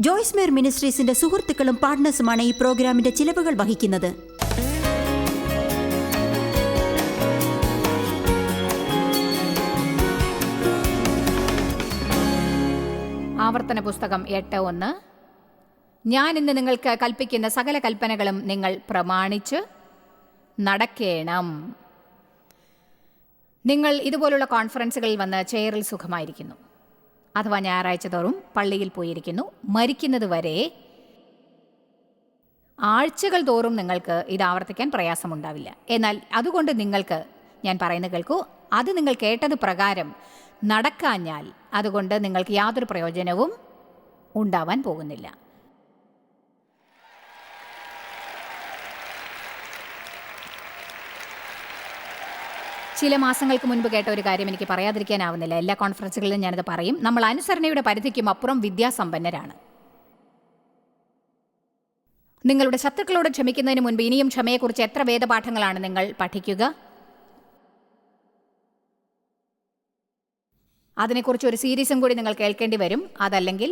ജോയ്സ് മേർ മിനിസ്ട്രീസിന്റെ സുഹൃത്തുക്കളും പാർട്ട്നേഴ്സുമാണ് ഈ പ്രോഗ്രാമിന്റെ ചിലവുകൾ വഹിക്കുന്നത്. ആവർത്തന പുസ്തകം എട്ട് ഒന്ന്. ഞാൻ ഇന്ന് നിങ്ങൾക്ക് കൽപ്പിക്കുന്ന സകല കൽപ്പനകളും നിങ്ങൾ പ്രമാണിച്ച് നടക്കേണം. നിങ്ങൾ ഇതുപോലുള്ള കോൺഫറൻസുകളിൽ വന്ന് ചെയറിൽ സുഖമായിരിക്കുന്നു. അഥവാ ഞായറാഴ്ച തോറും പള്ളിയിൽ പോയിരിക്കുന്നു. മരിക്കുന്നത് വരെ ആഴ്ചകൾ തോറും നിങ്ങൾക്ക് ഇത് ആവർത്തിക്കാൻ പ്രയാസമുണ്ടാവില്ല. എന്നാൽ അതുകൊണ്ട് നിങ്ങൾക്ക് ഞാൻ പറയുന്നത് കേൾക്കൂ അത് നിങ്ങൾ കേട്ടത് പ്രകാരം നടക്കാഞ്ഞാൽ അതുകൊണ്ട് നിങ്ങൾക്ക് യാതൊരു പ്രയോജനവും ഉണ്ടാവാൻ പോകുന്നില്ല. ചില മാസങ്ങൾക്ക് മുൻപ് കേട്ട ഒരു കാര്യം എനിക്ക് പറയാതിരിക്കാനാവുന്നില്ല. എല്ലാ കോൺഫറൻസുകളിലും ഞാനത് പറയും. നമ്മൾ അനുസരണയുടെ പരിധിക്കും അപ്പുറം വിദ്യാസമ്പന്നരാണ്. നിങ്ങളുടെ ശത്രുക്കളോട് ക്ഷമിക്കുന്നതിന് മുൻപ് ഇനിയും ക്ഷമയെക്കുറിച്ച് എത്ര വേദപാഠങ്ങളാണ് നിങ്ങൾ പഠിക്കുക? അതിനെക്കുറിച്ച് ഒരു സീരീസും കൂടി നിങ്ങൾ കേൾക്കേണ്ടി വരും. അതല്ലെങ്കിൽ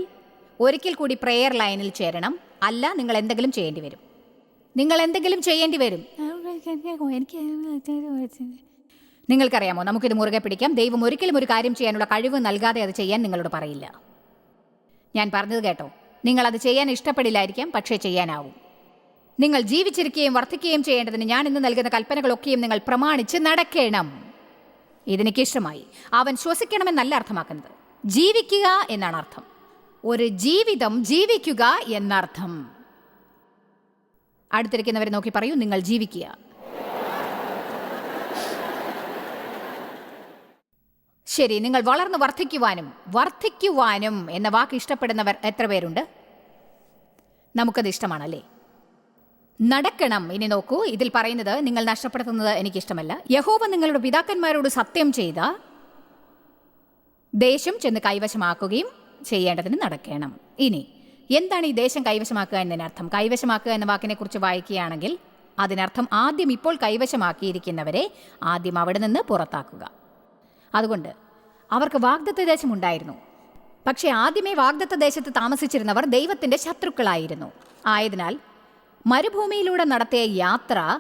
ഒരിക്കൽ കൂടി പ്രെയർ ലൈനിൽ ചേരണം. അല്ല നിങ്ങൾ എന്തെങ്കിലും ചെയ്യേണ്ടി വരും. നിങ്ങൾ എന്തെങ്കിലും ചെയ്യേണ്ടി വരും. നിങ്ങൾക്കറിയാമോ? നമുക്കിത് മുറുകെ പിടിക്കാം. ദൈവം ഒരിക്കലും ഒരു കാര്യം ചെയ്യാനുള്ള കഴിവ് നൽകാതെ അത് ചെയ്യാൻ നിങ്ങളോട് പറയില്ല. ഞാൻ പറഞ്ഞത് കേട്ടോ. നിങ്ങൾ അത് ചെയ്യാൻ ഇഷ്ടപ്പെടില്ലായിരിക്കാം പക്ഷേ ചെയ്യാനാവും. നിങ്ങൾ ജീവിച്ചിരിക്കുകയും വർദ്ധിക്കുകയും ചെയ്യേണ്ടതിന് ഞാൻ ഇന്ന് നൽകുന്ന കൽപ്പനകളൊക്കെയും നിങ്ങൾ പ്രമാണിച്ച് നടക്കണം. ഇതെനിക്ക് ഇഷ്ടമായി അവൻ ശ്വസിക്കണമെന്നല്ല അർത്ഥമാക്കുന്നത്. ജീവിക്കുക എന്നാണ് അർത്ഥം. ഒരു ജീവിതം ജീവിക്കുക എന്നർത്ഥം. അടുത്തിരിക്കുന്നവരെ നോക്കി പറയൂ നിങ്ങൾ ജീവിക്കുക. ശരി നിങ്ങൾ വളർന്നു വർദ്ധിക്കുവാനും വർദ്ധിക്കുവാനും എന്ന വാക്ക് ഇഷ്ടപ്പെടുന്നവർ എത്ര പേരുണ്ട്? നമുക്കത് ഇഷ്ടമാണല്ലേ? നടക്കണം. ഇനി നോക്കൂ ഇതിൽ പറയുന്നത് നിങ്ങൾ നഷ്ടപ്പെടുത്തുന്നത് എനിക്കിഷ്ടമല്ല. യഹോവ നിങ്ങളുടെ പിതാക്കന്മാരോട് സത്യം ചെയ്ത ദേശം ചെന്ന് കൈവശമാക്കുകയും ചെയ്യേണ്ടതിന് നടക്കണം. ഇനി എന്താണ് ഈ ദേശം കൈവശമാക്കുക എന്നതിനർത്ഥം? കൈവശമാക്കുക എന്ന വാക്കിനെ കുറിച്ച് വായിക്കുകയാണെങ്കിൽ അതിനർത്ഥം ആദ്യം ഇപ്പോൾ കൈവശമാക്കിയിരിക്കുന്നവരെ ആദ്യം അവിടെ നിന്ന് പുറത്താക്കുക. അതുകൊണ്ട് അവർക്ക് വാഗ്ദത്ത ദേശം ഉണ്ടായിരുന്നു. പക്ഷേ ആദ്യമേ വാഗ്ദത്ത ദേശത്ത് താമസിച്ചിരുന്നവർ ദൈവത്തിന്റെ ശത്രുക്കളായിരുന്നു. ആയതിനാൽ മരുഭൂമിയിലൂടെ നടത്തിയ യാത്ര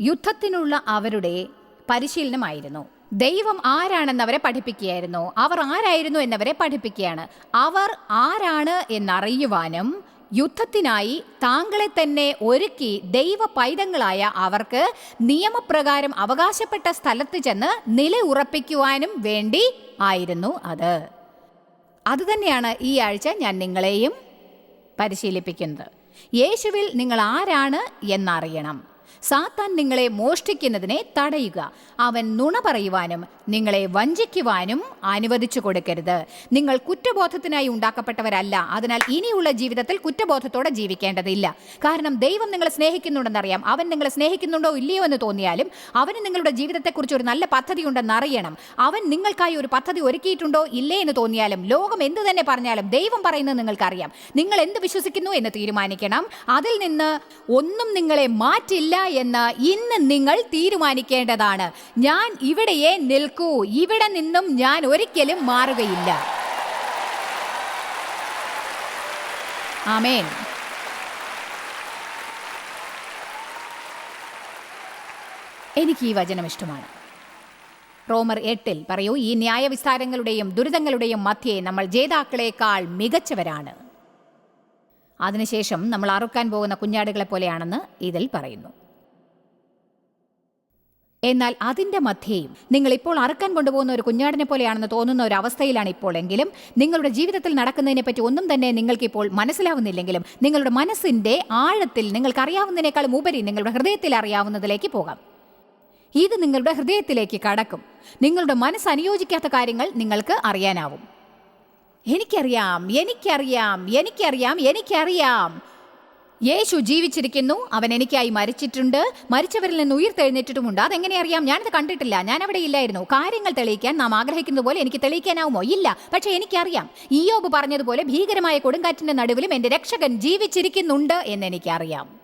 യുദ്ധത്തിനുള്ള അവരുടെ പരിശീലനമായിരുന്നു. ദൈവം ആരാണെന്നവരെ പഠിപ്പിക്കുകയായിരുന്നു. അവർ ആരായിരുന്നു എന്നവരെ പഠിപ്പിക്കുകയാണ്. അവർ ആരാണ് എന്നറിയുവാനും യുദ്ധത്തിനായി താങ്കളെ തന്നെ ഒരുക്കി ദൈവ പൈതങ്ങളായ അവർക്ക് നിയമപ്രകാരം അവകാശപ്പെട്ട സ്ഥലത്ത് ചെന്ന് നില ഉറപ്പിക്കുവാനും വേണ്ടി ആയിരുന്നു അത്. അതുതന്നെയാണ് ഈ ആഴ്ച ഞാൻ നിങ്ങളെയും പരിശീലിപ്പിക്കുന്നത്. യേശുവിൽ നിങ്ങൾ ആരാണ് എന്നറിയണം. സാത്താൻ നിങ്ങളെ മോഷ്ടിക്കുന്നതിനെ തടയുക. അവൻ നുണ പറയുവാനും നിങ്ങളെ വഞ്ചിക്കുവാനും അനുവദിച്ചു കൊടുക്കരുത്. നിങ്ങൾ കുറ്റബോധത്തിനായി ഉണ്ടാക്കപ്പെട്ടവരല്ല. അതിനാൽ ഇനിയുള്ള ജീവിതത്തിൽ കുറ്റബോധത്തോടെ ജീവിക്കേണ്ടതില്ല. കാരണം ദൈവം നിങ്ങളെ സ്നേഹിക്കുന്നുണ്ടെന്നറിയാം. അവൻ നിങ്ങളെ സ്നേഹിക്കുന്നുണ്ടോ ഇല്ലയോ എന്ന് തോന്നിയാലും അവന് നിങ്ങളുടെ ജീവിതത്തെക്കുറിച്ച് ഒരു നല്ല പദ്ധതി ഉണ്ടെന്ന് അറിയണം. അവൻ നിങ്ങൾക്കായി ഒരു പദ്ധതി ഒരുക്കിയിട്ടുണ്ടോ ഇല്ലേ എന്ന് തോന്നിയാലും ലോകം എന്ത് തന്നെ പറഞ്ഞാലും ദൈവം പറയുന്നത് നിങ്ങൾക്കറിയാം. നിങ്ങൾ എന്ത് വിശ്വസിക്കുന്നു എന്ന് തീരുമാനിക്കണം. അതിൽ നിന്ന് ഒന്നും നിങ്ങളെ മാറ്റില്ല എന്ന് ഇന്ന് നിങ്ങൾ തീരുമാനിക്കേണ്ടതാണ്. ഞാൻ ഇവിടെയേ നിൽക്കൂ. ഇവിടെ നിന്നും ഞാൻ ഒരിക്കലും മാറുകയില്ല. ആമേൻ. എനിക്ക് ഈ വചനം ഇഷ്ടമാണ്. റോമർ എട്ടിൽ പറയൂ ഈ ന്യായവിസ്താരങ്ങളുടെയും ദുരിതങ്ങളുടെയും മധ്യേ നമ്മൾ ജേതാക്കളേക്കാൾ മികച്ചവരാണ്. അതിനുശേഷം നമ്മൾ അറുക്കാൻ പോകുന്ന കുഞ്ഞാടുകളെ പോലെയാണെന്ന് ഇതിൽ പറയുന്നു. എന്നാൽ അതിന്റെ മധ്യേയും നിങ്ങൾ ഇപ്പോൾ അറുക്കാൻ കൊണ്ടുപോകുന്ന ഒരു കുഞ്ഞാടിനെ പോലെയാണെന്ന് തോന്നുന്ന ഒരു അവസ്ഥയിലാണ് ഇപ്പോൾ എങ്കിലും നിങ്ങളുടെ ജീവിതത്തിൽ നടക്കുന്നതിനെപ്പറ്റി ഒന്നും തന്നെ നിങ്ങൾക്ക് ഇപ്പോൾ മനസ്സിലാവുന്നില്ലെങ്കിലും നിങ്ങളുടെ മനസ്സിന്റെ ആഴത്തിൽ നിങ്ങൾക്ക് അറിയാവുന്നതിനേക്കാളും ഉപരി നിങ്ങളുടെ ഹൃദയത്തിൽ അറിയാവുന്നതിലേക്ക് പോകാം. ഇത് നിങ്ങളുടെ ഹൃദയത്തിലേക്ക് കടക്കും. നിങ്ങളുടെ മനസ്സ് അനുയോജിക്കാത്ത കാര്യങ്ങൾ നിങ്ങൾക്ക് അറിയാനാവും. എനിക്കറിയാം എനിക്കറിയാം എനിക്കറിയാം എനിക്കറിയാം. യേശു ജീവിച്ചിരിക്കുന്നു അവൻ എനിക്കായി മരിച്ചിട്ടുണ്ട് മരിച്ചവരിൽ നിന്ന് ഉയർത്തെഴുന്നേറ്റിട്ടുമുണ്ട്. അതെങ്ങനെ അറിയാം? ഞാനത് കണ്ടിട്ടില്ല. ഞാൻ അവിടെ ഇല്ലായിരുന്നു. കാര്യങ്ങൾ തെളിയിക്കാൻ നാം ആഗ്രഹിക്കുന്നത് പോലെ എനിക്ക് തെളിയിക്കാനാവുമോ? ഇല്ല. പക്ഷേ എനിക്കറിയാം. ഈയോബ് പറഞ്ഞതുപോലെ ഭീകരമായ കൊടുങ്കാറ്റിന്റെ നടുവിലും എന്റെ രക്ഷകൻ ജീവിച്ചിരിക്കുന്നുണ്ട് എന്ന് എനിക്കറിയാം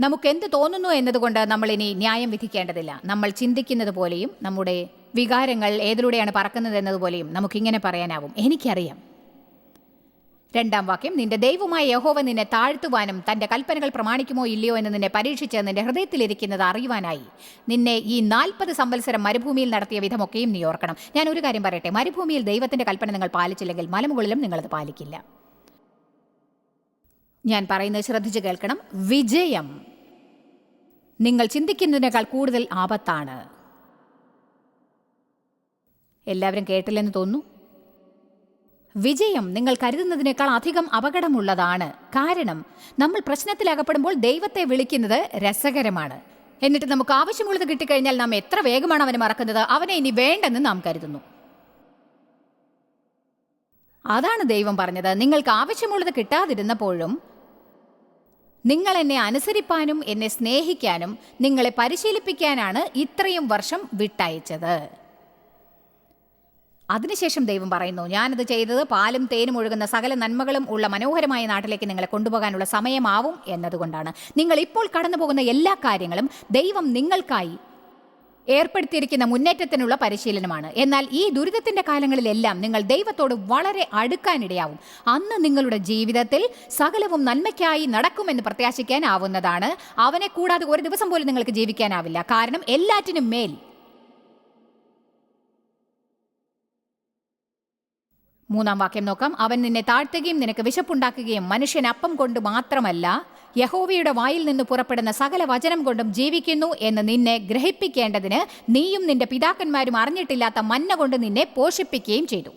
നമുക്ക് എന്ത് തോന്നുന്നു എന്നതുകൊണ്ട് നമ്മൾ ഇനി ന്യായം വിധിക്കേണ്ടതില്ല. നമ്മൾ ചിന്തിക്കുന്നത് പോലെയും നമ്മുടെ വികാരങ്ങൾ ഏതിലൂടെയാണ് പറക്കുന്നത് എന്നതുപോലെയും നമുക്കിങ്ങനെ പറയാനാവും. എനിക്കറിയാം. രണ്ടാം വാക്യം നിന്റെ ദൈവമായ യഹോവ നിന്നെ താഴ്ത്തുവാനും തന്റെ കൽപ്പനകൾ പ്രമാണിക്കുമോ ഇല്ലയോ എന്ന് നിന്നെ പരീക്ഷിച്ച് നിന്റെ ഹൃദയത്തിലിരിക്കുന്നത് അറിയുവാനായി. നിന്നെ ഈ നാൽപ്പത് സംവത്സരം മരുഭൂമിയിൽ നടത്തിയ വിധമൊക്കെയും നീ ഓർക്കണം. ഞാൻ ഒരു കാര്യം പറയട്ടെ മരുഭൂമിയിൽ ദൈവത്തിന്റെ കൽപ്പന നിങ്ങൾ പാലിച്ചില്ലെങ്കിൽ മലമുകളിലും നിങ്ങളത് പാലിക്കില്ല. ഞാൻ പറയുന്നത് ശ്രദ്ധിച്ച് കേൾക്കണം. വിജയം നിങ്ങൾ ചിന്തിക്കുന്നതിനേക്കാൾ കൂടുതൽ ആപത്താണ്. എല്ലാവരും കേട്ടില്ലെന്ന് തോന്നുന്നു. വിജയം നിങ്ങൾ കരുതുന്നതിനേക്കാൾ അധികം അപകടമുള്ളതാണ്. കാരണം നമ്മൾ പ്രശ്നത്തിലകപ്പെടുമ്പോൾ ദൈവത്തെ വിളിക്കുന്നത് രസകരമാണ്. എന്നിട്ട് നമുക്ക് ആവശ്യമുള്ളത് കിട്ടിക്കഴിഞ്ഞാൽ നാം എത്ര വേഗമാണ് അവനെ മറക്കുന്നത്? അവനെ ഇനി വേണ്ടെന്ന് നാം കരുതുന്നു. അതാണ് ദൈവം പറഞ്ഞത്. നിങ്ങൾക്ക് ആവശ്യമുള്ളത് കിട്ടാതിരുന്നപ്പോഴും നിങ്ങൾ എന്നെ അനുസരിപ്പാനും എന്നെ സ്നേഹിക്കാനും നിങ്ങളെ പരിശീലിപ്പിക്കാനാണ് ഇത്രയും വർഷം വിട്ടയച്ചത്. അതിനുശേഷം ദൈവം പറയുന്നു ഞാനത് ചെയ്തത് പാലും തേനും ഒഴുകുന്ന സകല നന്മകളും ഉള്ള മനോഹരമായ നാട്ടിലേക്ക് നിങ്ങളെ കൊണ്ടുപോകാനുള്ള സമയമാവും എന്നതുകൊണ്ടാണ്. നിങ്ങൾ ഇപ്പോൾ കടന്നു പോകുന്ന എല്ലാ കാര്യങ്ങളും ദൈവം നിങ്ങൾക്കായി ഏർപ്പെടുത്തിയിരിക്കുന്ന മുന്നേറ്റത്തിനുള്ള പരിശീലനമാണ്. എന്നാൽ ഈ ദുരിതത്തിന്റെ കാലങ്ങളിലെല്ലാം നിങ്ങൾ ദൈവത്തോട് വളരെ അടുക്കാനിടയാവും. അന്ന് നിങ്ങളുടെ ജീവിതത്തിൽ സകലവും നന്മയ്ക്കായി നടക്കുമെന്ന് പ്രത്യാശിക്കാനാവുന്നതാണ്. അവനെ കൂടാതെ ഒരു ദിവസം പോലും നിങ്ങൾക്ക് ജീവിക്കാനാവില്ല. കാരണം എല്ലാറ്റിനും മേൽ മൂന്നാം വാക്യം നോക്കാം. അവൻ നിന്നെ താഴ്ത്തുകയും നിനക്ക് വിശപ്പുണ്ടാക്കുകയും മനുഷ്യൻ അപ്പം കൊണ്ട് മാത്രമല്ല യഹോവയുടെ വായിൽ നിന്ന് പുറപ്പെടുന്ന സകല വചനം കൊണ്ടും ജീവിക്കുന്നു എന്ന് നിന്നെ ഗ്രഹിപ്പിക്കേണ്ടതിന് നീയും നിന്റെ പിതാക്കന്മാരും അറിഞ്ഞിട്ടില്ലാത്ത മന്ന കൊണ്ട് നിന്നെ പോഷിപ്പിക്കുകയും ചെയ്തു.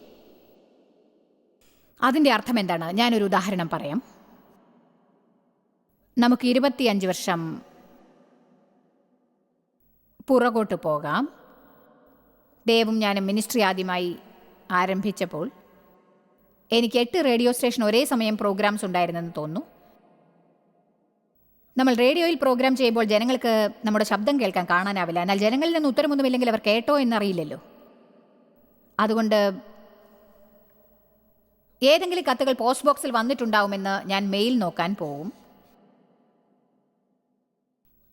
അതിന്റെ അർത്ഥം എന്താണ്? ഞാനൊരു ഉദാഹരണം പറയാം. നമുക്ക് ഇരുപത്തിയഞ്ച് വർഷം പുറകോട്ട് പോകാം. ദേവും ഞാനും മിനിസ്ട്രി ആദ്യമായി ആരംഭിച്ചപ്പോൾ എനിക്ക് എട്ട് റേഡിയോ സ്റ്റേഷൻ ഒരേ സമയം പ്രോഗ്രാംസ് ഉണ്ടായിരുന്നെന്ന് തോന്നുന്നു. നമ്മൾ റേഡിയോയിൽ പ്രോഗ്രാം ചെയ്യുമ്പോൾ ജനങ്ങൾക്ക് നമ്മുടെ ശബ്ദം കേൾക്കാൻ കാണാനാവില്ല. എന്നാൽ ജനങ്ങളിൽ നിന്ന് ഉത്തരമൊന്നുമില്ലെങ്കിൽ അവർ കേട്ടോ എന്നറിയില്ലല്ലോ. അതുകൊണ്ട് ഏതെങ്കിലും കത്തുകൾ പോസ്റ്റ് ബോക്സിൽ വന്നിട്ടുണ്ടാവുമെന്ന് ഞാൻ മെയിൽ നോക്കാൻ പോവും.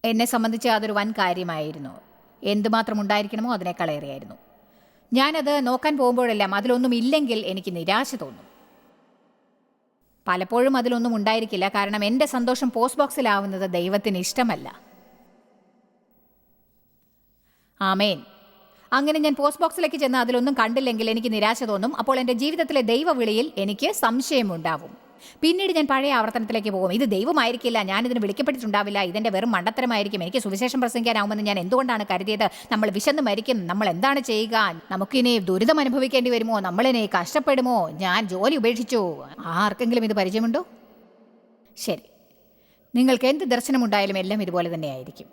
എന്നെ സംബന്ധിച്ച് അതൊരു വൻ കാര്യമായിരുന്നു. എന്തുമാത്രം ഉണ്ടായിരിക്കണമോ അതിനേക്കാളേറെയായിരുന്നു. ഞാനത് നോക്കാൻ പോകുമ്പോഴെല്ലാം അതിലൊന്നും ഇല്ലെങ്കിൽ എനിക്ക് നിരാശ തോന്നും. പലപ്പോഴും അതിലൊന്നും ഉണ്ടായിരിക്കില്ല. കാരണം എന്റെ സന്തോഷം പോസ്റ്റ് ബോക്സിലാവുന്നത് ദൈവത്തിന് ഇഷ്ടമല്ല. ആമേൻ. അങ്ങനെ ഞാൻ പോസ്റ്റ് ബോക്സിലേക്ക് ചെന്ന് അതിലൊന്നും കണ്ടില്ലെങ്കിൽ എനിക്ക് നിരാശ തോന്നും. അപ്പോൾ എന്റെ ജീവിതത്തിലെ ദൈവവിളിയിൽ എനിക്ക് സംശയമുണ്ടാവും. പിന്നീട് ഞാൻ പഴയ ആവർത്തനത്തിലേക്ക് പോകും. ഇത് ദൈവമായിരിക്കില്ല ഞാൻ ഇതിന് വിളിക്കപ്പെട്ടിട്ടുണ്ടാവില്ല ഇതിന്റെ വെറും മണ്ടത്തരമായിരിക്കും. എനിക്ക് സുവിശേഷം പ്രസംഗിക്കാനാവുമെന്ന് ഞാൻ എന്തുകൊണ്ടാണ് കരുതിയത്? നമ്മൾ വിശന്ന് മരിക്കും നമ്മൾ എന്താണ് ചെയ്യുക? നമുക്കിനി ദുരിതം അനുഭവിക്കേണ്ടി വരുമോ? നമ്മളിനി കഷ്ടപ്പെടുമോ? ഞാൻ ജോലി ഉപേക്ഷിച്ചു. ആർക്കെങ്കിലും ഇത് പരിചയമുണ്ടോ? ശരി. നിങ്ങൾക്ക് എന്ത് ദർശനമുണ്ടായാലും എല്ലാം ഇതുപോലെ തന്നെയായിരിക്കും.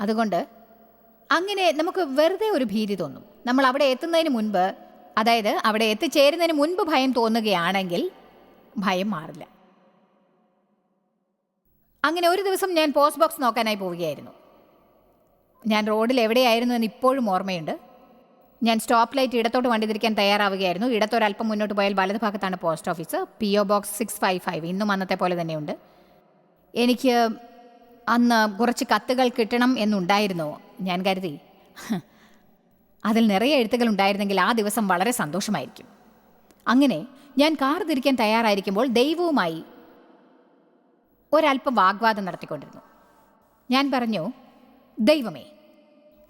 അതുകൊണ്ട് അങ്ങനെ നമുക്ക് വെറുതെ ഒരു ഭീതി തോന്നും. നമ്മൾ അവിടെ എത്തുന്നതിന് മുൻപ് അതായത് അവിടെ എത്തിച്ചേരുന്നതിന് മുൻപ് ഭയം തോന്നുകയാണെങ്കിൽ ഭയം മാറില്ല. അങ്ങനെ ഒരു ദിവസം ഞാൻ പോസ്റ്റ് ബോക്സ് നോക്കാനായി പോവുകയായിരുന്നു. ഞാൻ റോഡിൽ എവിടെയായിരുന്നു എന്ന് ഇപ്പോഴും ഓർമ്മയുണ്ട്. ഞാൻ സ്റ്റോപ്പ് ലൈറ്റ് ഇടത്തോട്ട് വണ്ടി തിരിക്കാൻ തയ്യാറാവുകയായിരുന്നു. ഇടത്തൊരല്പം മുന്നോട്ട് പോയാൽ വലത് ഭാഗത്താണ് post office P O box six five five ഇന്നും അന്നത്തെ പോലെ തന്നെയുണ്ട്. എനിക്ക് അന്ന് കുറച്ച് കത്തുകൾ കിട്ടണം എന്നുണ്ടായിരുന്നു. ഞാൻ കരുതി അതിൽ നിറയെ എഴുത്തുകൾ ഉണ്ടായിരുന്നെങ്കിൽ ആ ദിവസം വളരെ സന്തോഷമായിരിക്കും. അങ്ങനെ ഞാൻ കാർ തിരിക്കാൻ തയ്യാറായിരിക്കുമ്പോൾ ദൈവവുമായി ഒരല്പം വാഗ്വാദം നടത്തിക്കൊണ്ടിരുന്നു. ഞാൻ പറഞ്ഞു ദൈവമേ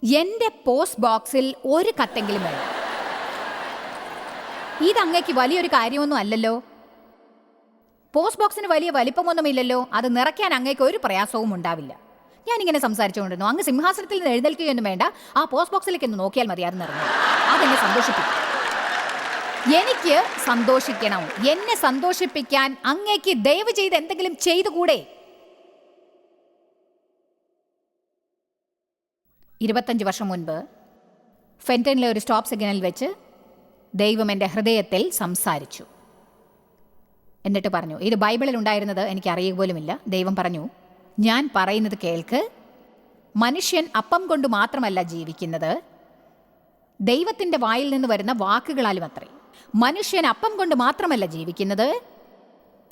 എന്റെ പോസ്റ്റ് ബോക്സിൽ ഒരു കത്തെങ്കിലും വേണം. ഇതങ്ങയ്ക്ക് വലിയൊരു കാര്യമൊന്നും അല്ലല്ലോ. പോസ്റ്റ് ബോക്സിന് വലിയ വലിപ്പമൊന്നുമില്ലല്ലോ. അത് നിറയ്ക്കാൻ അങ്ങേക്ക് ഒരു പ്രയാസവും ഉണ്ടാവില്ല. ഞാനിങ്ങനെ സംസാരിച്ചുകൊണ്ടിരുന്നു. അങ്ങ് സിംഹാസനത്തിൽ നിന്ന് എഴുന്നേൽക്കുകയൊന്നും വേണ്ട. ആ പോസ്റ്റ് ബോക്സിലേക്ക് ഒന്ന് നോക്കിയാൽ മതി അത് നിറഞ്ഞു അതെന്നെ സന്തോഷിപ്പിക്കും. എനിക്ക് സന്തോഷിക്കണം. എന്നെ സന്തോഷിപ്പിക്കാൻ അങ്ങേക്ക് ദയവ് ചെയ്ത് എന്തെങ്കിലും ചെയ്തുകൂടെ? ഇരുപത്തഞ്ച് വർഷം മുൻപ് ഫെന്റനിലെ ഒരു സ്റ്റോപ്പ് സിഗ്നൽ വെച്ച് ദൈവം എന്റെ ഹൃദയത്തിൽ സംസാരിച്ചു. എന്നിട്ട് പറഞ്ഞു ഇത് ബൈബിളിൽ ഉണ്ടായിരുന്നത് എനിക്ക് അറിയുക പോലുമില്ല. ദൈവം പറഞ്ഞു ഞാൻ പറയുന്നത് കേൾക്ക്. മനുഷ്യൻ അപ്പം കൊണ്ട് മാത്രമല്ല ജീവിക്കുന്നത്. ദൈവത്തിന്റെ വായിൽ നിന്ന് വരുന്ന വാക്കുകളാലും അത്രേ. മനുഷ്യൻ അപ്പം കൊണ്ട് മാത്രമല്ല ജീവിക്കുന്നത്?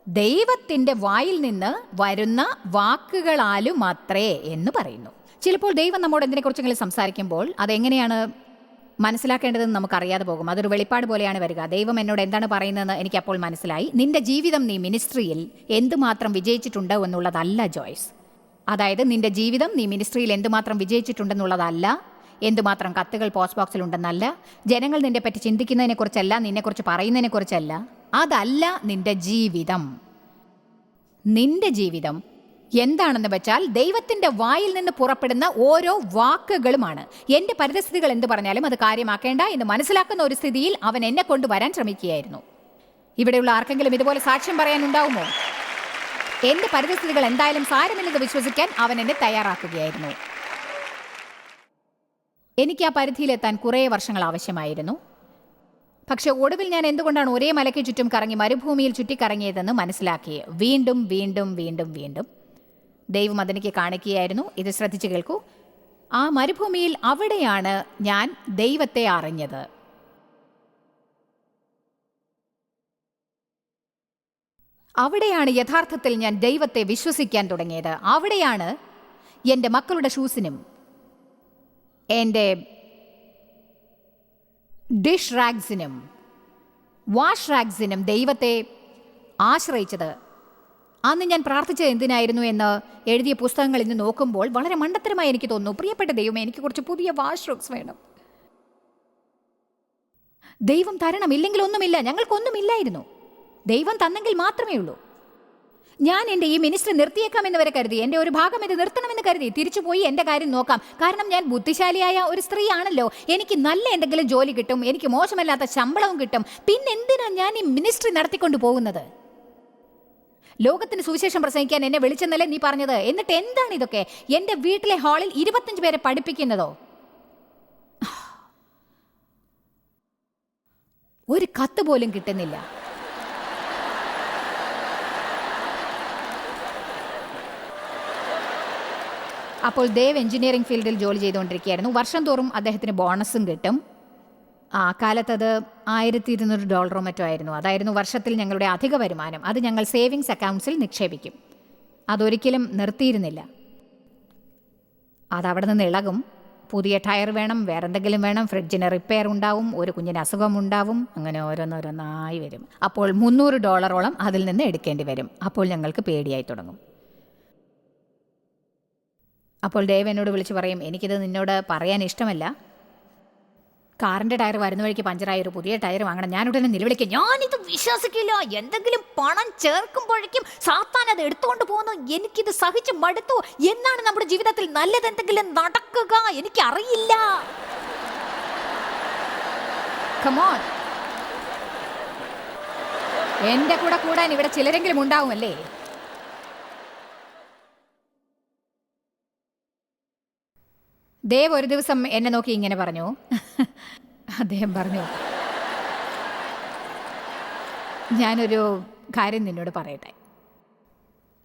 ദൈവത്തിന്റെ വായിൽ നിന്ന് വരുന്ന വാക്കുകളാലും മാത്രേ എന്ന് പറയുന്നു. ചിലപ്പോൾ ദൈവം നമ്മോട് എന്തിനെക്കുറിച്ചെങ്കിലും സംസാരിക്കുമ്പോൾ അതെങ്ങനെയാണ് മനസ്സിലാക്കേണ്ടതെന്ന് നമുക്കറിയാതെ പോകും. അതൊരു വെളിപ്പാട് പോലെയാണ് വരിക. ദൈവം എന്നോട് എന്താണ് പറയുന്നതെന്ന് എനിക്ക് അപ്പോൾ മനസ്സിലായി. നിന്റെ ജീവിതം നീ മിനിസ്ട്രിയിൽ എന്തുമാത്രം വിജയിച്ചിട്ടുണ്ട് എന്നുള്ളതല്ല ജോയ്സ്. അതായത് നിന്റെ ജീവിതം നീ മിനിസ്ട്രിയിൽ എന്തുമാത്രം വിജയിച്ചിട്ടുണ്ടെന്നുള്ളതല്ല എന്തുമാത്രം കത്തുകൾ പോസ്റ്റ് ബോക്സിൽ ഉണ്ടെന്നല്ല ജനങ്ങൾ നിന്നെ പറ്റി ചിന്തിക്കുന്നതിനെക്കുറിച്ചല്ല നിന്നെക്കുറിച്ച് പറയുന്നതിനെക്കുറിച്ചല്ല. അതല്ല നിന്റെ ജീവിതം. നിന്റെ ജീവിതം എന്താണെന്ന് വെച്ചാൽ ദൈവത്തിന്റെ വായിൽ നിന്ന് പുറപ്പെടുന്ന ഓരോ വാക്കുകളുമാണ്. എന്റെ പരിതസ്ഥിതികൾ എന്ത് പറഞ്ഞാലും അത് കാര്യമാക്കേണ്ട എന്ന് മനസ്സിലാക്കുന്ന ഒരു സ്ഥിതിയിൽ അവൻ എന്നെ കൊണ്ടുവരാൻ ശ്രമിക്കുകയായിരുന്നു. ഇവിടെയുള്ള ആർക്കെങ്കിലും ഇതുപോലെ സാക്ഷ്യം പറയാനുണ്ടാവുമോ? എന്റെ പരിതസ്ഥിതികൾ എന്തായാലും സാരമില്ലെന്ന് വിശ്വസിക്കാൻ അവൻ എന്നെ തയ്യാറാക്കുകയായിരുന്നു. എനിക്ക് ആ പരിധിയിലെത്താൻ കുറേ വർഷങ്ങൾ ആവശ്യമായിരുന്നു. പക്ഷെ ഒടുവിൽ ഞാൻ എന്തുകൊണ്ടാണ് ഒരേ മലയ്ക്ക് ചുറ്റും കറങ്ങി മരുഭൂമിയിൽ ചുറ്റിക്കറങ്ങിയതെന്ന് മനസ്സിലാക്കി. വീണ്ടും വീണ്ടും വീണ്ടും വീണ്ടും. ദൈവം അതെനിക്ക് കാണിക്കുകയായിരുന്നു. ഇത് ശ്രദ്ധിച്ചു കേൾക്കൂ. ആ മരുഭൂമിയിൽ അവിടെയാണ് ഞാൻ ദൈവത്തെ അറിഞ്ഞത്. അവിടെയാണ് യഥാർത്ഥത്തിൽ ഞാൻ ദൈവത്തെ വിശ്വസിക്കാൻ തുടങ്ങിയത്. അവിടെയാണ് എന്റെ മക്കളുടെ ഷൂസിനും എന്റെ ഡിഷ് റാഗ്സിനും വാഷ് റാഗ്സിനും ദൈവത്തെ ആശ്രയിച്ചത്. അന്ന് ഞാൻ പ്രാർത്ഥിച്ചത് എന്തിനായിരുന്നു എന്ന് എഴുതിയ പുസ്തകങ്ങളിൽ ഇന്ന് നോക്കുമ്പോൾ വളരെ മണ്ടത്തരമായി എനിക്ക് തോന്നുന്നു. പ്രിയപ്പെട്ട ദൈവം എനിക്ക് കുറച്ച് പുതിയ വാഷ് റോക്സ് വേണം. ദൈവം തരണം ഇല്ലെങ്കിൽ ഒന്നുമില്ല. ഞങ്ങൾക്കൊന്നുമില്ലായിരുന്നു. ദൈവം തന്നെങ്കിൽ മാത്രമേ ഉള്ളൂ. ഞാൻ എന്റെ ഈ മിനിസ്റ്റർ നിർത്തിയേക്കാമെന്ന് വരെ കരുതി. എന്റെ ഒരു ഭാഗം ഇത് നിർത്തണമെന്ന് കരുതി. തിരിച്ചു പോയി എന്റെ കാര്യം നോക്കാം. കാരണം ഞാൻ ബുദ്ധിശാലിയായ ഒരു സ്ത്രീ ആണല്ലോ എനിക്ക് നല്ല എന്തെങ്കിലും ജോലി കിട്ടും. എനിക്ക് മോശമല്ലാത്ത ശമ്പളവും കിട്ടും. പിന്നെ പിന്നെന്തിനാ ഞാൻ ഈ മിനിസ്ട്രി നടത്തിക്കൊണ്ട് പോകുന്നത്? ലോകത്തിന് സുവിശേഷം പ്രസംഗിക്കാൻ എന്നെ വിളിച്ചെന്നല്ലേ നീ പറഞ്ഞത്? എന്നിട്ട് എന്താണ് ഇതൊക്കെ? എന്റെ വീട്ടിലെ ഹാളിൽ ഇരുപത്തഞ്ച് പേരെ പഠിപ്പിക്കുന്നതോ? ഒരു കത്ത് പോലും കിട്ടുന്നില്ല. അപ്പോൾ ദേവ് എഞ്ചിനീയറിംഗ് ഫീൽഡിൽ ജോലി ചെയ്തുകൊണ്ടിരിക്കുകയായിരുന്നു. വർഷം തോറും അദ്ദേഹത്തിന് ബോണസും കിട്ടും. ആ കാലത്ത് അത് ആയിരത്തി ഇരുന്നൂറ് ഡോളറോ മറ്റോ ആയിരുന്നു. അതായിരുന്നു വർഷത്തിൽ ഞങ്ങളുടെ അധിക വരുമാനം. അത് ഞങ്ങൾ സേവിങ്സ് അക്കൗണ്ട്സിൽ നിക്ഷേപിക്കും. അതൊരിക്കലും നിർത്തിയിരുന്നില്ല. അതവിടെ നിന്ന് ഇളകും. പുതിയ ടയർ വേണം വേറെന്തെങ്കിലും വേണം ഫ്രിഡ്ജിന് റിപ്പയർ ഉണ്ടാവും ഒരു കുഞ്ഞിന് അസുഖം ഉണ്ടാവും അങ്ങനെ ഓരോന്നോരോന്നായി വരും. അപ്പോൾ മുന്നൂറ് ഡോളറോളം അതിൽ നിന്ന് എടുക്കേണ്ടി വരും. അപ്പോൾ ഞങ്ങൾക്ക് പേടിയായി തുടങ്ങും. അപ്പോൾ ദേവ് എന്നോട് വിളിച്ച് പറയും എനിക്കിത് നിന്നോട് പറയാൻ ഇഷ്ടമല്ല. കാറിന്റെ ടയർ വരുന്ന വഴിക്ക് പഞ്ചറായ ഒരു പുതിയ ടയർ വാങ്ങണം. ഞാൻ ഉടനെ നിലവിളിക്കും. ഞാനിത് വിശ്വസിക്കില്ല. എന്തെങ്കിലും പണം ചേർക്കുമ്പോഴേക്കും സാത്താൻ അത് എടുത്തുകൊണ്ട് പോകുന്നു. എനിക്കിത് സഹിച്ച് മടുത്തു. എന്നാണ് നമ്മുടെ ജീവിതത്തിൽ നല്ലത് എന്തെങ്കിലും നടക്കുക? എനിക്കറിയില്ല. കമോൺ. എന്റെ കൂടെ കൂടാൻ ഇവിടെ ചിലരെങ്കിലും ഉണ്ടാവുമല്ലേ? ദേവ് ഒരു ദിവസം എന്നെ നോക്കി ഇങ്ങനെ പറഞ്ഞു. അദ്ദേഹം പറഞ്ഞു ഞാനൊരു കാര്യം നിന്നോട് പറയട്ടെ.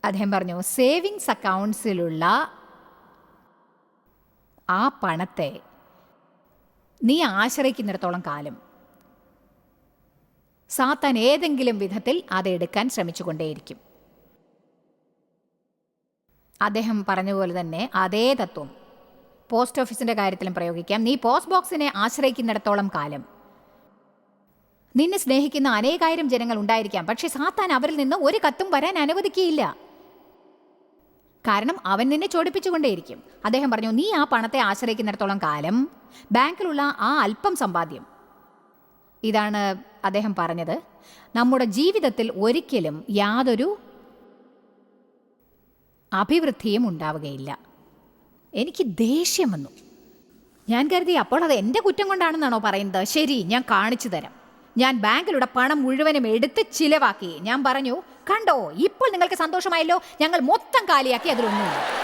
അദ്ദേഹം പറഞ്ഞു സേവിങ്സ് അക്കൗണ്ട്സിലുള്ള ആ പണത്തെ നീ ആശ്രയിക്കുന്നിടത്തോളം കാലം സാത്താൻ ഏതെങ്കിലും വിധത്തിൽ അത് എടുക്കാൻ ശ്രമിച്ചുകൊണ്ടേയിരിക്കും. അദ്ദേഹം പറഞ്ഞതുപോലെ തന്നെ അതേ തത്വം. പോസ്റ്റ് ഓഫീസിന്റെ കാര്യത്തിലും പ്രയോഗിക്കാം. നീ പോസ്റ്റ് ബോക്സിനെ ആശ്രയിക്കുന്നിടത്തോളം കാലം. നിന്നെ സ്നേഹിക്കുന്ന അനേകായിരം ജനങ്ങൾ ഉണ്ടായിരിക്കാം. പക്ഷെ സാത്താൻ അവരിൽ നിന്ന് ഒരു കത്തും വരാൻ അനുവദിക്കുകയില്ല. കാരണം അവൻ നിന്നെ ചോടിപ്പിച്ചുകൊണ്ടേയിരിക്കും. അദ്ദേഹം പറഞ്ഞു നീ ആ പണത്തെ ആശ്രയിക്കുന്നിടത്തോളം കാലം. ബാങ്കിലുള്ള ആ അല്പം സമ്പാദ്യം. ഇതാണ് അദ്ദേഹം പറഞ്ഞത്. നമ്മുടെ ജീവിതത്തിൽ ഒരിക്കലും യാതൊരു അഭിവൃദ്ധിയും ഉണ്ടാവുകയില്ല. എനിക്ക് ദേഷ്യം വന്നു. ഞാൻ കരുതി അപ്പോൾ അത് എന്റെ കുറ്റം കൊണ്ടാണെന്നാണോ പറയുന്നത്? ശരി ഞാൻ കാണിച്ചു തരാം. ഞാൻ ബാങ്കിലൂടെ പണം മുഴുവനും എടുത്ത് ചിലവാക്കി. ഞാൻ പറഞ്ഞു കണ്ടോ ഇപ്പോൾ നിങ്ങൾക്ക് സന്തോഷമായല്ലോ? ഞങ്ങൾ മൊത്തം കാലിയാക്കി അതിലൊന്നുമില്ല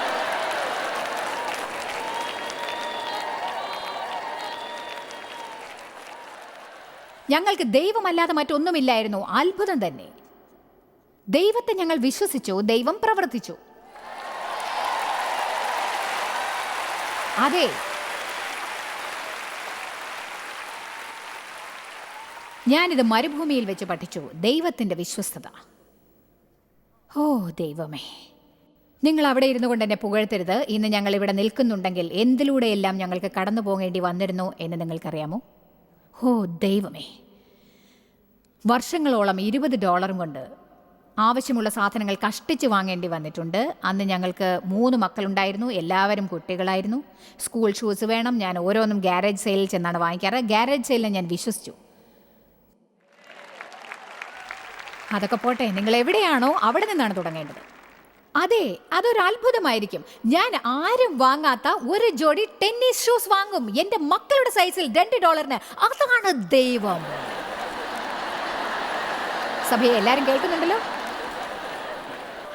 ഞങ്ങൾക്ക് ദൈവമല്ലാതെ മറ്റൊന്നുമില്ലായിരുന്നു. അത്ഭുതം തന്നെ. ദൈവത്തെ ഞങ്ങൾ വിശ്വസിച്ചു ദൈവം പ്രവർത്തിച്ചു. അതെ. ഞാനിത് മരുഭൂമിയിൽ വെച്ച് പഠിച്ചു. ദൈവത്തിന്റെ വിശ്വസ്തത. ഓ ദൈവമേ. നിങ്ങൾ അവിടെ ഇരുന്നു കൊണ്ട് എന്നെ പുകഴ്ത്തരുത്. ഇന്ന് ഞങ്ങൾ ഇവിടെ നിൽക്കുന്നുണ്ടെങ്കിൽ എന്തിലൂടെയെല്ലാം ഞങ്ങൾക്ക് കടന്നു പോകേണ്ടി വന്നിരുന്നു എന്ന് നിങ്ങൾക്കറിയാമോ? ഓ ദൈവമേ. വർഷങ്ങളോളം ഇരുപത് ഡോളറും കൊണ്ട് ആവശ്യമുള്ള സാധനങ്ങൾ കഷ്ടിച്ച് വാങ്ങേണ്ടി വന്നിട്ടുണ്ട്. അന്ന് ഞങ്ങൾക്ക് മൂന്ന് മക്കളുണ്ടായിരുന്നു. എല്ലാവരും കുട്ടികളായിരുന്നു. സ്കൂൾ ഷൂസ് വേണം. ഞാൻ ഓരോന്നും ഗ്യാരേജ് സെയിലിൽ ചെന്നാണ് വാങ്ങിക്കാറ്. ഗ്യാരേജ് സെയിലിനെ ഞാൻ വിശ്വസിച്ചു. അതൊക്കെ പോട്ടെ. നിങ്ങൾ എവിടെയാണോ അവിടെ നിന്നാണ് തുടങ്ങേണ്ടത്. അതെ അതൊരു അത്ഭുതമായിരിക്കും. ഞാൻ ആരും വാങ്ങാത്ത ഒരു ജോഡി ടെന്നീസ് ഷൂസ് വാങ്ങും. എന്റെ മക്കളുടെ സൈസിൽ രണ്ട് ഡോളറിന് അതാണ് ദൈവം. സഭയെ എല്ലാരും കേൾക്കുന്നുണ്ടല്ലോ?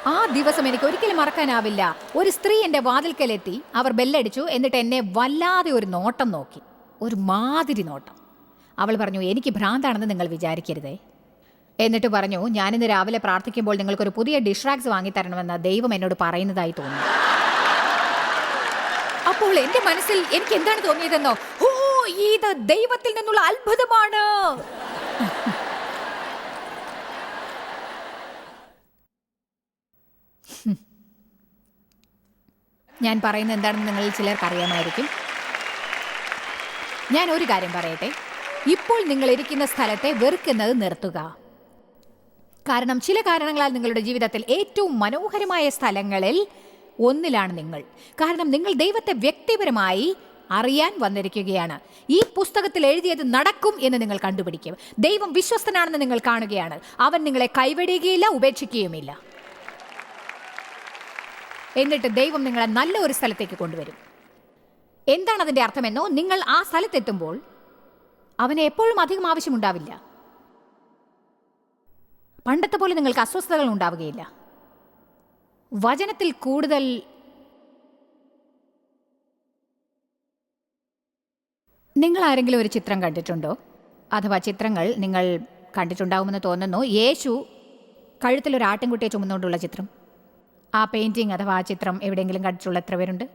ആ ദിവസം എനിക്ക് ഒരിക്കലും മറക്കാനാവില്ല. ഒരു സ്ത്രീ എന്റെ വാതിൽക്കലെത്തി. അവർ ബെല്ലടിച്ചു. എന്നിട്ട് എന്നെ വല്ലാതെ ഒരു നോട്ടം നോക്കി. ഒരു മാതിരി നോട്ടം. അവൾ പറഞ്ഞു എനിക്ക് ഭ്രാന്താണെന്ന് നിങ്ങൾ വിചാരിക്കരുതേ. എന്നിട്ട് പറഞ്ഞു ഞാനിന്ന് രാവിലെ പ്രാർത്ഥിക്കുമ്പോൾ നിങ്ങൾക്കൊരു പുതിയ ഡിഷ്റാക്സ് വാങ്ങി വാങ്ങിത്തരണമെന്ന് ദൈവം എന്നോട് പറയുന്നതായി തോന്നി അപ്പോൾ എന്റെ മനസ്സിൽ എനിക്ക് എന്താണ് തോന്നിയതെന്നോ? ഓ ഇത് ദൈവത്തിൽ നിന്നുള്ള അത്ഭുതമാണ്. ഞാൻ പറയുന്നത് എന്താണെന്ന് നിങ്ങളിൽ ചിലർക്ക് അറിയാമായിരിക്കും. ഞാൻ ഒരു കാര്യം പറയട്ടെ. ഇപ്പോൾ നിങ്ങൾ ഇരിക്കുന്ന സ്ഥലത്തെ വെറുക്കുന്നത് നിർത്തുക. കാരണം ചില കാരണങ്ങളാൽ നിങ്ങളുടെ ജീവിതത്തിൽ ഏറ്റവും മനോഹരമായ സ്ഥലങ്ങളിൽ ഒന്നിലാണ് നിങ്ങൾ. കാരണം നിങ്ങൾ ദൈവത്തെ വ്യക്തിപരമായി അറിയാൻ വന്നിരിക്കുകയാണ്. ഈ പുസ്തകത്തിൽ എഴുതിയത് നടക്കും എന്ന് നിങ്ങൾ കണ്ടുപിടിക്കും. ദൈവം വിശ്വസ്തനാണെന്ന് നിങ്ങൾ കാണുകയാണ്. അവൻ നിങ്ങളെ കൈവടിയുകയില്ല ഉപേക്ഷിക്കുകയുമില്ല. എന്നിട്ട് ദൈവം നിങ്ങളെ നല്ല ഒരു സ്ഥലത്തേക്ക് കൊണ്ടുവരും. എന്താണ് അതിന്റെ അർത്ഥമെന്നോ? നിങ്ങൾ ആ സ്ഥലത്തെത്തുമ്പോൾ അവന് എപ്പോഴും അധികം ആവശ്യമുണ്ടാവില്ല. പണ്ടത്തെ പോലെ നിങ്ങൾക്ക് അസ്വസ്ഥതകൾ ഉണ്ടാവുകയില്ല. വചനത്തിൽ കൂടുതൽ നിങ്ങൾ ആരെങ്കിലും ഒരു ചിത്രം കണ്ടിട്ടുണ്ടോ? അഥവാ ചിത്രങ്ങൾ നിങ്ങൾ കണ്ടിട്ടുണ്ടാകുമെന്ന് തോന്നുന്നു. യേശു കഴുത്തിൽ ഒരു ആട്ടിൻകുട്ടിയെ ചുമന്നുകൊണ്ടുള്ള ചിത്രം. ആ പെയിന്റിങ് അഥവാ ആ ചിത്രം എവിടെയെങ്കിലും കണ്ടിട്ടുള്ള എത്ര പേരുണ്ട്?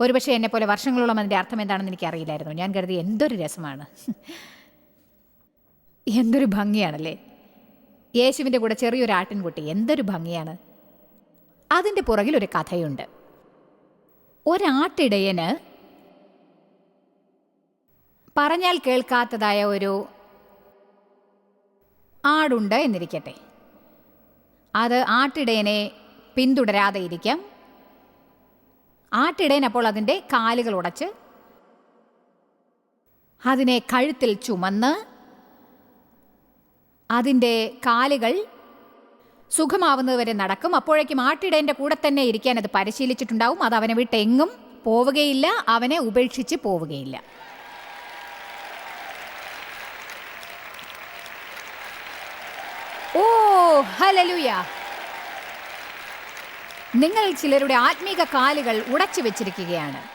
ഒരുപക്ഷെ എന്നെ പോലെ വർഷങ്ങളോളം അതിന്റെ അർത്ഥം എന്താണെന്ന് എനിക്കറിയില്ലായിരുന്നു. ഞാൻ കരുതി എന്തൊരു രസമാണ്. എന്തൊരു ഭംഗിയാണല്ലേ? യേശുവിന്റെ കൂടെ ചെറിയൊരു ആട്ടിൻകുട്ടി എന്തൊരു ഭംഗിയാണ്. അതിന്റെ പുറകിൽ ഒരു കഥയുണ്ട്. ഒരാട്ടിടയന് പറഞ്ഞാൽ കേൾക്കാത്തതായ ഒരു ആടുണ്ട് എന്നിരിക്കട്ടെ. അത് ആട്ടിടയനെ പിന്തുടരാതെ ഇരിക്കാം ആട്ടിടയൻ അപ്പോൾ അതിന്റെ കാലുകൾ ഉടച്ച് അതിനെ കഴുത്തിൽ ചുമന്ന് അതിന്റെ കാലുകൾ സുഖമാവുന്നതുവരെ നടക്കും. അപ്പോഴേക്കും ആട്ടിടേന്റെ കൂടെ തന്നെ ഇരിക്കാൻ അത് പരിശീലിച്ചിട്ടുണ്ടാവും. അത് അവനെ വിട്ട് എങ്ങും പോവുകയില്ല അവനെ ഉപേക്ഷിച്ച് പോവുകയില്ല. ഓ ഹലലുയ നിങ്ങൾ ചിലരുടെ ആത്മീക കാലുകൾ ഉടച്ചു വെച്ചിരിക്കുകയാണ്.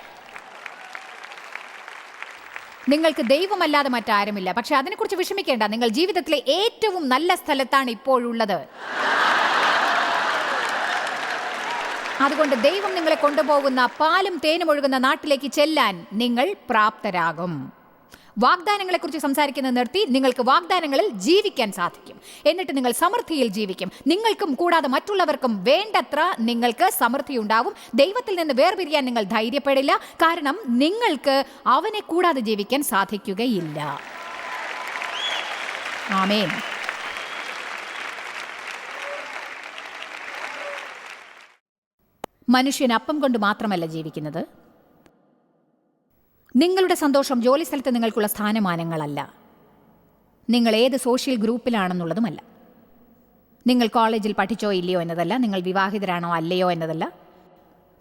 നിങ്ങൾക്ക് ദൈവമല്ലാതെ മറ്റാരുമില്ല. പക്ഷെ അതിനെക്കുറിച്ച് വിഷമിക്കേണ്ട. നിങ്ങൾ ജീവിതത്തിലെ ഏറ്റവും നല്ല സ്ഥലത്താണ് ഇപ്പോഴുള്ളത്. അതുകൊണ്ട് ദൈവം നിങ്ങളെ കൊണ്ടുപോകുന്ന പാലും തേനും ഒഴുകുന്ന നാട്ടിലേക്ക് ചെല്ലാൻ നിങ്ങൾ പ്രാപ്തരാകും. വാഗ്ദാനങ്ങളെക്കുറിച്ച് സംസാരിക്കുന്നത് നിർത്തി നിങ്ങൾക്ക് വാഗ്ദാനങ്ങളിൽ ജീവിക്കാൻ സാധിക്കും. എന്നിട്ട് നിങ്ങൾ സമൃദ്ധിയിൽ ജീവിക്കും. നിങ്ങൾക്കും കൂടാതെ മറ്റുള്ളവർക്കും വേണ്ടത്ര നിങ്ങൾക്ക് സമൃദ്ധി ഉണ്ടാവും. ദൈവത്തിൽ നിന്ന് വേർപിരിയാൻ നിങ്ങൾ ധൈര്യപ്പെടില്ല. കാരണം നിങ്ങൾക്ക് അവനെ കൂടാതെ ജീവിക്കാൻ സാധിക്കുകയില്ല. ആമേൻ. മനുഷ്യൻ അപ്പം കൊണ്ട് മാത്രമല്ല ജീവിക്കുന്നത്. നിങ്ങളുടെ സന്തോഷം ജോലി സ്ഥലത്ത് നിങ്ങൾക്കുള്ള സ്ഥാനമാനങ്ങളല്ല. നിങ്ങൾ ഏത് സോഷ്യൽ ഗ്രൂപ്പിലാണെന്നുള്ളതുമല്ല. നിങ്ങൾ കോളേജിൽ പഠിച്ചോ ഇല്ലയോ എന്നതല്ല നിങ്ങൾ വിവാഹിതരാണോ അല്ലയോ എന്നതല്ല.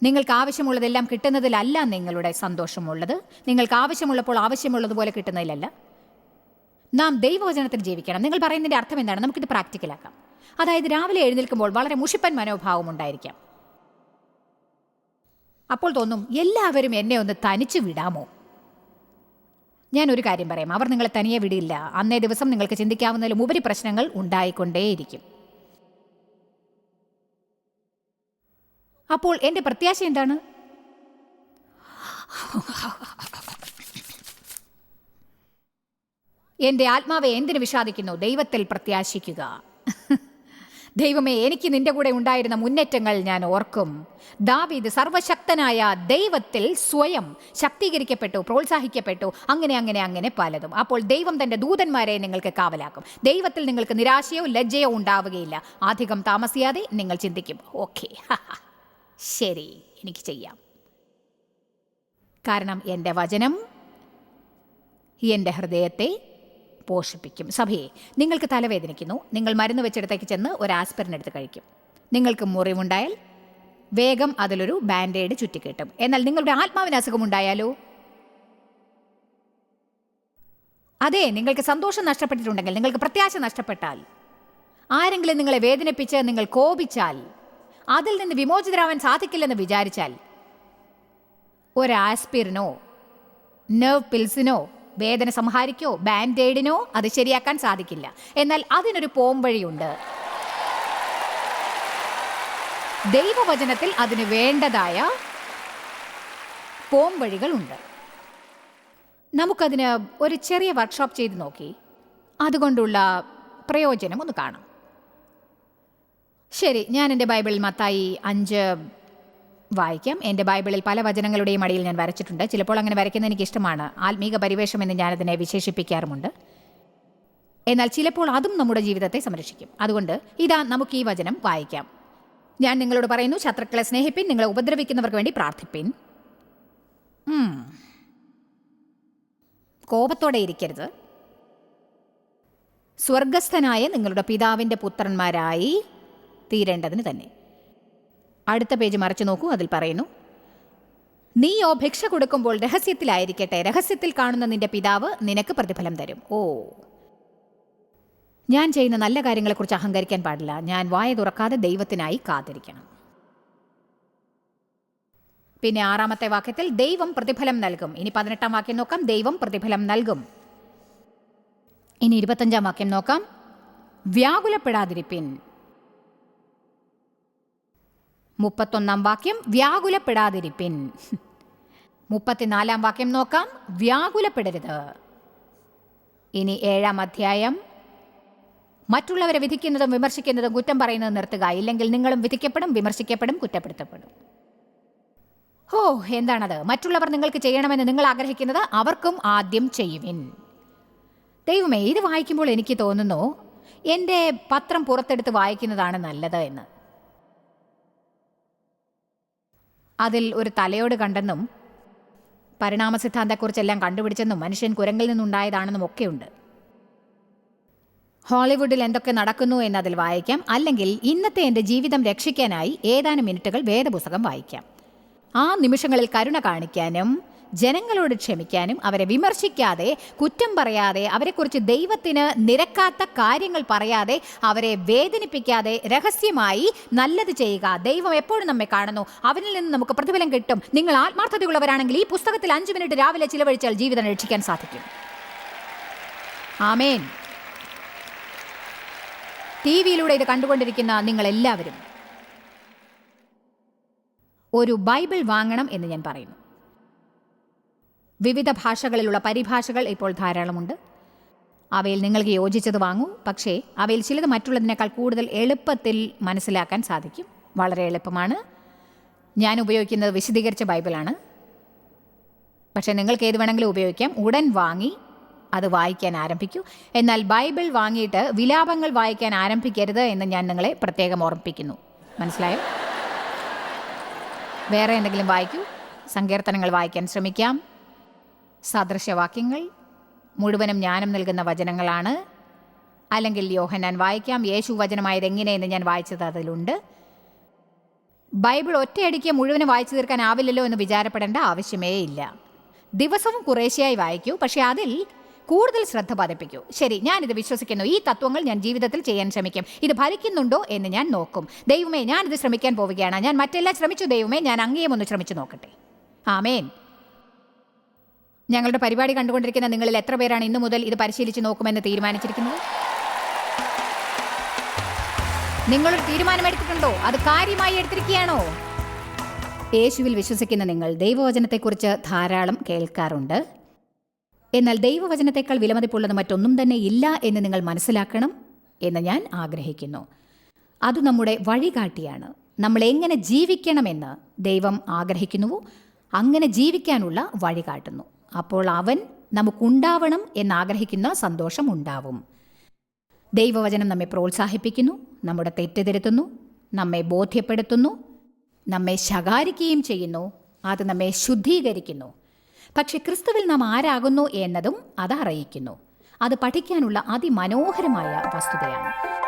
നിങ്ങൾക്ക് ആവശ്യമുള്ളതെല്ലാം കിട്ടുന്നതിലല്ല നിങ്ങളുടെ സന്തോഷമുള്ളത്. നിങ്ങൾക്ക് ആവശ്യമുള്ളപ്പോൾ ആവശ്യമുള്ളതുപോലെ കിട്ടുന്നതിലല്ല. നാം ദൈവവചനത്തിൽ ജീവിക്കണം. നിങ്ങൾ പറയുന്നതിന്റെ അർത്ഥം എന്താണ്? നമുക്കിത് പ്രാക്ടിക്കലാക്കാം. അതായത് രാവിലെ എഴുന്നേൽക്കുമ്പോൾ വളരെ മുഷിപ്പൻ മനോഭാവം ഉണ്ടായിരിക്കാം. അപ്പോൾ തോന്നും എല്ലാവരും എന്നെ ഒന്ന് തനിച്ചു വിടാമോ? ഞാൻ ഒരു കാര്യം പറയാം. അവർ നിങ്ങളെ തനിയെ വിടില്ല. അന്നേ ദിവസം നിങ്ങൾക്ക് ചിന്തിക്കാവുന്നതിലും ഉപരി പ്രശ്നങ്ങൾ ഉണ്ടായിക്കൊണ്ടേയിരിക്കും. അപ്പോൾ എന്റെ പ്രത്യാശ എന്താണ്? എന്റെ ആത്മാവെ എന്തിനു വിഷാദിക്കുന്നു? ദൈവത്തിൽ പ്രത്യാശിക്കുക. ദൈവമേ എനിക്ക് നിന്റെ കൂടെ ഉണ്ടായിരുന്ന മുന്നേറ്റങ്ങൾ ഞാൻ ഓർക്കും. ദാവീദ് സർവശക്തനായ ദൈവത്തിൽ സ്വയം ശക്തീകരിക്കപ്പെട്ടു പ്രോത്സാഹിക്കപ്പെട്ടു അങ്ങനെ അങ്ങനെ അങ്ങനെ പലതും. അപ്പോൾ ദൈവം തന്റെ ദൂതന്മാരെ നിങ്ങൾക്ക് കാവലാക്കും. ദൈവത്തിൽ നിങ്ങൾക്ക് നിരാശയോ ലജ്ജയോ ഉണ്ടാവുകയില്ല. അധികം താമസിയാതെ നിങ്ങൾ ചിന്തിക്കും. ഓക്കെ. ശരി എനിക്ക് ചെയ്യാം. കാരണം എന്റെ വചനം എന്റെ ഹൃദയത്തെ പോഷിപ്പിക്കും. സഭയെ നിങ്ങൾക്ക് തലവേദനിക്കുന്നു. നിങ്ങൾ മരുന്ന് വെച്ചിടത്തേക്ക് ചെന്ന് ഒരു ആസ്പിരിൻ എടുത്ത് കഴിക്കും. നിങ്ങൾക്ക് മുറിവുണ്ടായാൽ വേഗം അതിലൊരു ബാൻഡേഡ് ചുറ്റിക്കെട്ടും. എന്നാൽ നിങ്ങളുടെ ആത്മാവിന് അസുഖമുണ്ടായാലോ? അതെ നിങ്ങൾക്ക് സന്തോഷം നഷ്ടപ്പെട്ടിട്ടുണ്ടെങ്കിൽ നിങ്ങൾക്ക് പ്രത്യാശ നഷ്ടപ്പെട്ടാൽ ആരെങ്കിലും നിങ്ങളെ വേദനിപ്പിച്ച് നിങ്ങൾ കോപിച്ചാൽ അതിൽ നിന്ന് വിമോചിതരാവാൻ സാധിക്കില്ലെന്ന് വിചാരിച്ചാൽ ഒരു ആസ്പിരിനോ നെർവ് പിൽസിനോ വേദന സംഹാരിക്കോ ബാൻഡേഡിനോ അത് ശരിയാക്കാൻ സാധിക്കില്ല. എന്നാൽ അതിനൊരു പോംവഴിയുണ്ട് ദൈവവചനത്തിൽ അതിന് വേണ്ടതായ പോംവഴികളുണ്ട് നമുക്കതിന് ഒരു ചെറിയ വർക്ക്ഷോപ്പ് ചെയ്ത് നോക്കി. അതുകൊണ്ടുള്ള പ്രയോജനം ഒന്ന് കാണാം. ശരി ഞാൻ എന്റെ ബൈബിളിൽ മത്തായി അഞ്ച് വായിക്കാം. എന്റെ ബൈബിളിൽ പല വചനങ്ങളുടെയും അടിയിൽ ഞാൻ വരച്ചിട്ടുണ്ട്. ചിലപ്പോൾ അങ്ങനെ വരയ്ക്കുന്ന എനിക്ക് ഇഷ്ടമാണ് ആത്മീക പരിവേഷം എന്ന് ഞാനതിനെ വിശേഷിപ്പിക്കാറുമുണ്ട്. എന്നാൽ ചിലപ്പോൾ അതും നമ്മുടെ ജീവിതത്തെ സംരക്ഷിക്കും. അതുകൊണ്ട് ഇതാ നമുക്ക് ഈ വചനം വായിക്കാം. ഞാൻ നിങ്ങളോട് പറയുന്നു ശത്രുക്കളെ സ്നേഹിപ്പിൻ നിങ്ങളെ ഉപദ്രവിക്കുന്നവർക്ക് വേണ്ടി പ്രാർത്ഥിപ്പിൻ. കോപത്തോടെ ഇരിക്കരുത്. സ്വർഗസ്ഥനായ നിങ്ങളുടെ പിതാവിന്റെ പുത്രന്മാരായി തീരേണ്ടതിന് തന്നെ. അടുത്ത പേജ് മറിച്ചു നോക്കൂ അതിൽ പറയുന്നു. നീയോ ഭിക്ഷ കൊടുക്കുമ്പോൾ രഹസ്യത്തിലായിരിക്കട്ടെ. രഹസ്യത്തിൽ കാണുന്ന നിന്റെ പിതാവ് നിനക്ക് പ്രതിഫലം തരും. ഓ. ഞാൻ ചെയ്യുന്ന നല്ല കാര്യങ്ങളെക്കുറിച്ച് അഹങ്കരിക്കാൻ പാടില്ല. ഞാൻ വായ തുറക്കാതെ ദൈവത്തിനായി കാത്തിരിക്കണം. പിന്നെ ആറാമത്തെ വാക്യത്തിൽ ദൈവം പ്രതിഫലം നൽകും. ഇനി പതിനെട്ടാം വാക്യം നോക്കാം. ദൈവം പ്രതിഫലം നൽകും. ഇനി ഇരുപത്തഞ്ചാം വാക്യം നോക്കാം. വ്യാകുലപ്പെടാതിരിപ്പിൻ. മുപ്പത്തൊന്നാം വാക്യം വ്യാകുലപ്പെടാതിരിപ്പിൻ. മുപ്പത്തിനാലാം വാക്യം നോക്കാം. വ്യാകുലപ്പെടരുത്. ഇനി ഏഴാം അധ്യായം. മറ്റുള്ളവരെ വിധിക്കുന്നതും വിമർശിക്കുന്നതും കുറ്റം പറയുന്നതും നിർത്തുക. ഇല്ലെങ്കിൽ നിങ്ങളും വിധിക്കപ്പെടും വിമർശിക്കപ്പെടും കുറ്റപ്പെടുത്തപ്പെടും. ഓ എന്താണത്? മറ്റുള്ളവർ നിങ്ങൾക്ക് ചെയ്യണമെന്ന് നിങ്ങൾ ആഗ്രഹിക്കുന്നത് അവർക്കും ആദ്യം ചെയ്യുവിൻ. ദൈവമേ ഇത് വായിക്കുമ്പോൾ എനിക്ക് തോന്നുന്നു എന്റെ പത്രം പുറത്തെടുത്ത് വായിക്കുന്നതാണ് നല്ലത് എന്ന്. അതിൽ ഒരു തലയോട് കണ്ടെന്നും പരിണാമ സിദ്ധാന്തത്തെക്കുറിച്ചെല്ലാം കണ്ടുപിടിച്ചെന്നും മനുഷ്യൻ കുരങ്ങിൽ നിന്നുണ്ടായതാണെന്നും ഒക്കെയുണ്ട്. ഹോളിവുഡിൽ എന്തൊക്കെ നടക്കുന്നു എന്നതിൽ വായിക്കാം. അല്ലെങ്കിൽ ഇന്നത്തെ എന്റെ ജീവിതം രക്ഷിക്കാനായി ഏതാനും മിനിറ്റുകൾ വേദപുസ്തകം വായിക്കാം. ആ നിമിഷങ്ങളിൽ കരുണ കാണിക്കാനും ജനങ്ങളോട് ക്ഷമിക്കാനും അവരെ വിമർശിക്കാതെ കുറ്റം പറയാതെ അവരെക്കുറിച്ച് ദൈവത്തിന് നിരക്കാത്ത കാര്യങ്ങൾ പറയാതെ അവരെ വേദനിപ്പിക്കാതെ രഹസ്യമായി നല്ലത് ചെയ്യുക. ദൈവം എപ്പോഴും നമ്മെ കാണുന്നു. അവനിൽ നിന്ന് നമുക്ക് പ്രതിഫലം കിട്ടും. നിങ്ങൾ ആത്മാർത്ഥതയുള്ളവരാണെങ്കിൽ ഈ പുസ്തകത്തിൽ അഞ്ച് മിനിറ്റ് രാവിലെ ചിലവഴിച്ചാൽ ജീവിതം രക്ഷിക്കാൻ സാധിക്കും. ആമേൻ. ടി വിയിലൂടെ ഇത് കണ്ടുകൊണ്ടിരിക്കുന്ന നിങ്ങൾ എല്ലാവരും ഒരു ബൈബിൾ വാങ്ങണം എന്ന് ഞാൻ പറയുന്നു. വിവിധ ഭാഷകളിലുള്ള പരിഭാഷകൾ ഇപ്പോൾ ധാരാളമുണ്ട്. അവയിൽ നിങ്ങൾക്ക് യോജിച്ചത് വാങ്ങൂ. പക്ഷേ അവയിൽ ചിലത് മറ്റുള്ളതിനേക്കാൾ കൂടുതൽ എളുപ്പത്തിൽ മനസ്സിലാക്കാൻ സാധിക്കും. വളരെ എളുപ്പമാണ്. ഞാൻ ഉപയോഗിക്കുന്നത് വിശദീകരിച്ച ബൈബിളാണ്. പക്ഷേ നിങ്ങൾക്ക് ഏത് വേണമെങ്കിലും ഉപയോഗിക്കാം. ഉടൻ വാങ്ങി അത് വായിക്കാൻ ആരംഭിക്കൂ. എന്നാൽ ബൈബിൾ വാങ്ങിയിട്ട് വിലാപങ്ങൾ വായിക്കാൻ ആരംഭിക്കരുത് എന്ന് ഞാൻ നിങ്ങളെ പ്രത്യേകം ഓർമ്മിപ്പിക്കുന്നു. മനസ്സിലായോ? വേറെ എന്തെങ്കിലും വായിക്കൂ. സങ്കീർത്തനങ്ങൾ വായിക്കാൻ ശ്രമിക്കാം. സദൃശവാക്യങ്ങൾ മുഴുവനും ജ്ഞാനം നൽകുന്ന വചനങ്ങളാണ്. അല്ലെങ്കിൽ യോഹന്നാൻ വായിക്കാം യേശു വചനമായത് എങ്ങനെയെന്ന് ഞാൻ വായിച്ചത് അതിലുണ്ട്. ബൈബിൾ ഒറ്റയടിക്ക് മുഴുവനും വായിച്ചു തീർക്കാൻ ആവില്ലല്ലോ എന്ന് വിചാരപ്പെടേണ്ട ആവശ്യമേ ഇല്ല. ദിവസവും കുറേശ്ശയായി വായിക്കൂ പക്ഷേ അതിൽ കൂടുതൽ ശ്രദ്ധ പതിപ്പിക്കൂ. ശരി ഞാനിത് വിശ്വസിക്കുന്നു. ഈ തത്വങ്ങൾ ഞാൻ ജീവിതത്തിൽ ചെയ്യാൻ ശ്രമിക്കും. ഇത് ഭരിക്കുന്നുണ്ടോ എന്ന് ഞാൻ നോക്കും. ദൈവമേ ഞാനിത് ശ്രമിക്കാൻ പോവുകയാണ്. ഞാൻ മറ്റെല്ലാം ശ്രമിച്ചു ദൈവമേ ഞാൻ അങ്ങേയും ഒന്ന് ശ്രമിച്ചു നോക്കട്ടെ. ആമേൻ. ഞങ്ങളുടെ പരിപാടി കണ്ടുകൊണ്ടിരിക്കുന്ന നിങ്ങളിൽ എത്ര പേരാണ് ഇന്നു മുതൽ ഇത് പരിശീലിച്ച് നോക്കുമെന്ന് തീരുമാനിച്ചിരിക്കുന്നത്? നിങ്ങളൊരു തീരുമാനമെടുത്തിട്ടുണ്ടോ? അത് കാര്യമായി എടുത്തിരിക്കുകയാണോ? യേശുവിൽ വിശ്വസിക്കുന്ന നിങ്ങൾ ദൈവവചനത്തെക്കുറിച്ച് ധാരാളം കേൾക്കാറുണ്ട്. എന്നാൽ ദൈവവചനത്തെക്കാൾ വിലമതിപ്പുള്ളത് മറ്റൊന്നും തന്നെ ഇല്ല എന്ന് നിങ്ങൾ മനസ്സിലാക്കണം എന്ന് ഞാൻ ആഗ്രഹിക്കുന്നു. അത് നമ്മുടെ വഴികാട്ടിയാണ്. നമ്മൾ എങ്ങനെ ജീവിക്കണമെന്ന് ദൈവം ആഗ്രഹിക്കുന്നുവോ അങ്ങനെ ജീവിക്കാനുള്ള വഴി കാട്ടുന്നു അപ്പോൾ അവൻ നമുക്കുണ്ടാവണം എന്നാഗ്രഹിക്കുന്ന സന്തോഷം ഉണ്ടാവും. ദൈവവചനം നമ്മെ പ്രോത്സാഹിപ്പിക്കുന്നു നമ്മുടെ തെറ്റ് തിരുത്തുന്നു നമ്മെ ബോധ്യപ്പെടുത്തുന്നു നമ്മെ ശകാരിക്കുകയും ചെയ്യുന്നു അത് നമ്മെ ശുദ്ധീകരിക്കുന്നു. പക്ഷെ ക്രിസ്തുവിൽ നാം ആരാകുന്നു എന്നതും അത് അറിയിക്കുന്നു. അത് പഠിക്കാനുള്ള അതിമനോഹരമായ വസ്തുതയാണ്.